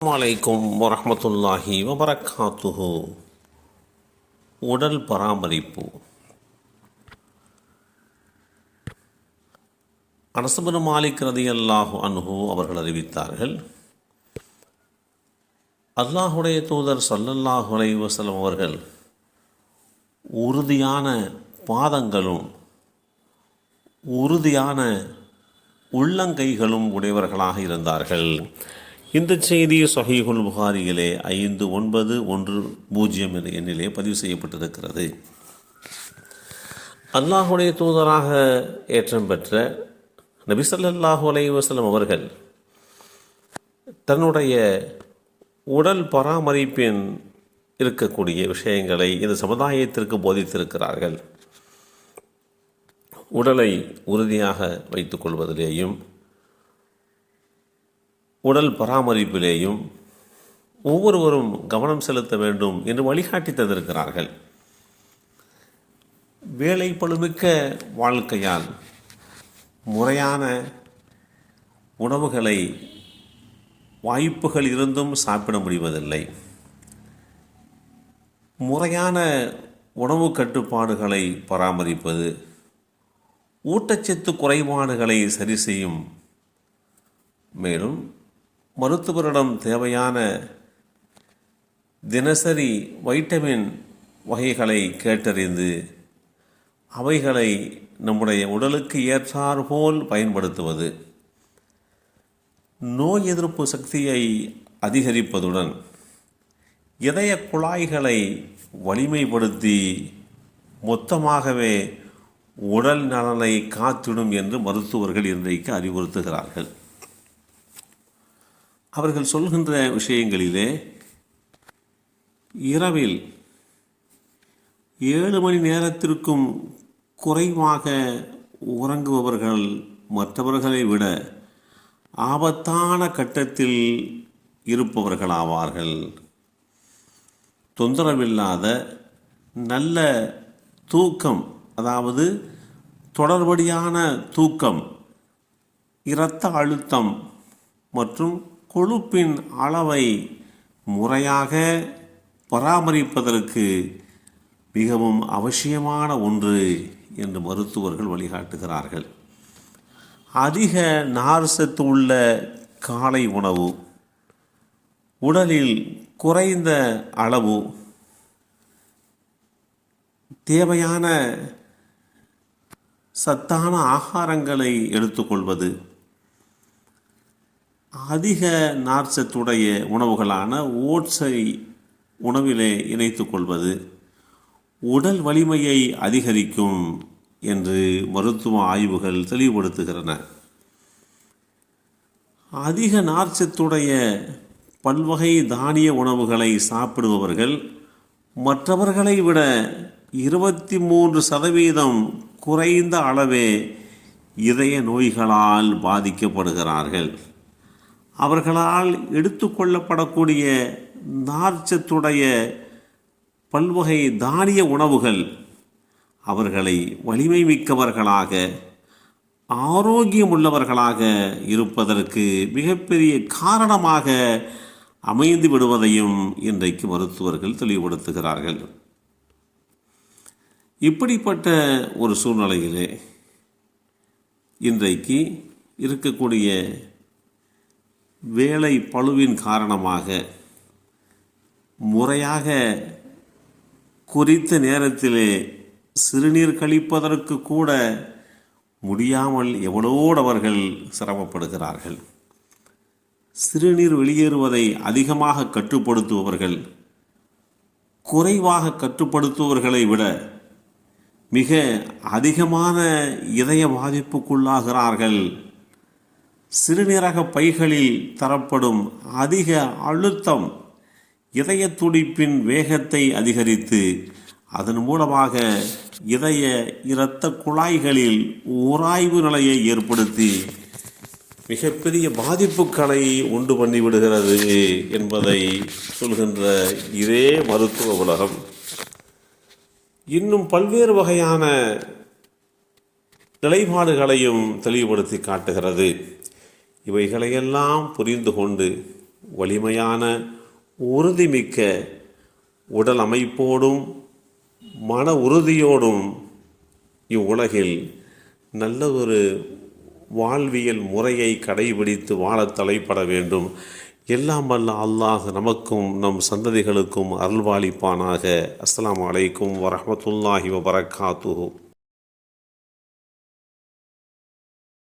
வலைக்கும் வரமத்துல்லாஹி வபரகாத்துஹு. உடல் பராமரிப்பு. அனசபன் மாலிக் ரதி அல்லாஹு அனுகு அவர்கள் அறிவித்தார்கள் அல்லாஹுடைய தூதர் சல்லல்லாஹு அலைவசலம் அவர்கள் உறுதியான பாதங்களும் உறுதியான உள்ளங்கைகளும் உடையவர்களாக இருந்தார்கள். இந்த செய்தி சொஹீகுல் புகாரியிலே ஐந்து ஒன்பது ஒன்று பூஜ்ஜியம் என்ற எண்ணிலே பதிவு செய்யப்பட்டிருக்கிறது. அல்லாஹுடைய தூதராக ஏற்றம் பெற்ற நபிசல்லாஹு ஸல்லல்லாஹு அவர்கள் தன்னுடைய உடல் பராமரிப்பின் இருக்கக்கூடிய விஷயங்களை இந்த சமுதாயத்திற்கு போதித்திருக்கிறார்கள். உடலை உறுதியாக வைத்துக் கொள்வதிலேயும் உடல் பராமரிப்பிலேயும் ஒவ்வொருவரும் கவனம் செலுத்த வேண்டும் என்று வழிகாட்டி தந்திருக்கிறார்கள். வேலை பழுமிக்க வாழ்க்கையால் முறையான உணவுகளை வாய்ப்புகள் இருந்தும் சாப்பிட முடிவதில்லை. முறையான உணவு கட்டுப்பாடுகளை பராமரிப்பது ஊட்டச்சத்து குறைபாடுகளை சரி செய்யும். மேலும் மருத்துவரிடம் தேவையான தினசரி வைட்டமின் வகைகளை கேட்டறிந்து அவைகளை நம்முடைய உடலுக்கு ஏற்றாற்போல் பயன்படுத்துவது நோய் எதிர்ப்பு சக்தியை அதிகரிப்பதுடன் இதய குழாய்களை வலிமைப்படுத்தி மொத்தமாகவே உடல் நலனை காத்திடும் என்று மருத்துவர்கள் இன்றைக்கு அறிவுறுத்துகிறார்கள். அவர்கள் சொல்கின்ற விஷயங்களிலே இரவில் ஏழு மணி நேரத்திற்கும் குறைவாக உறங்குபவர்கள் மற்றவர்களை விட ஆபத்தான கட்டத்தில் இருப்பவர்களாவார்கள். தொந்தரவில்லாத நல்ல தூக்கம் அதாவது தொடர்படியான தூக்கம் இரத்த அழுத்தம் மற்றும் கொழுப்பின் அளவை முறையாக பராமரிப்பதற்கு மிகவும் அவசியமான ஒன்று என்று மருத்துவர்கள் வழிகாட்டுகிறார்கள். அதிக நார் சத்து உள்ள காலை உணவு உடலில் குறைந்த அளவு தேவையான சத்தான ஆகாரங்களை எடுத்துக்கொள்வது அதிக நார்ச்சத்துடைய உணவுகளான ஓட்ஸை உணவிலே இணைத்து கொள்வது உடல் வலிமையை அதிகரிக்கும் என்று மருத்துவ ஆய்வுகள் தெளிவுபடுத்துகின்றன. அதிக நார்ச்சத்துடைய பல்வகை தானிய உணவுகளை சாப்பிடுபவர்கள் மற்றவர்களை விட இருபத்தி மூன்று சதவீதம் குறைந்த அளவே இதய நோய்களால் பாதிக்கப்படுகிறார்கள். அவர்களால் எடுத்துக்கொள்ளப்படக்கூடிய நார்ச்சத்துடைய பல்வகை தானிய உணவுகள் அவர்களை வலிமை மிக்கவர்களாக ஆரோக்கியமுள்ளவர்களாக இருப்பதற்கு மிகப்பெரிய காரணமாக அமைந்து விடுவதையும் இன்றைக்கு மருத்துவர்கள் தெளிவுபடுத்துகிறார்கள். இப்படிப்பட்ட ஒரு சூழ்நிலையிலே இன்றைக்கு இருக்கக்கூடிய வேலை பழுவின் காரணமாக முறையாக குறித்த நேரத்திலே சிறுநீர் கழிப்பதற்கு கூட முடியாமல் எவ்வளோடு அவர்கள் சிரமப்படுகிறார்கள். சிறுநீர் வெளியேறுவதை அதிகமாக கட்டுப்படுத்துபவர்கள் குறைவாக கட்டுப்படுத்துபவர்களை விட மிக அதிகமான இதய பாதிப்புக்குள்ளாகிறார்கள் சிறுநீரக பைகளில் தரப்படும் அதிக அழுத்தம் இதய துடிப்பின் வேகத்தை அதிகரித்து அதன் மூலமாக இதய இரத்த குழாய்களில் உராய்வு நிலையை ஏற்படுத்தி மிகப்பெரிய பாதிப்புகளை உண்டு பண்ணிவிடுகிறது என்பதை சொல்கின்ற இதே மருத்துவ உலகம். இன்னும் பல்வேறு வகையான நிலைப்பாடுகளையும் தெளிவுபடுத்தி காட்டுகிறது. இவைகளையெல்லாம் புரிந்து கொண்டு வலிமையான உறுதிமிக்க உடல் அமைப்போடும் மன உறுதியோடும் இவ்வுலகில் நல்ல ஒரு வாழ்வியல் முறையை கடைபிடித்து வாழத் தலைப்பட வேண்டும். எல்லாம் வல்ல அல்லாஹ் நமக்கும் நம் சந்ததிகளுக்கும் அருள்வாளிப்பானாக. அஸ்லாம் அலைக்கும் வரமத்துல்லாஹி வபரகாத்துஹு.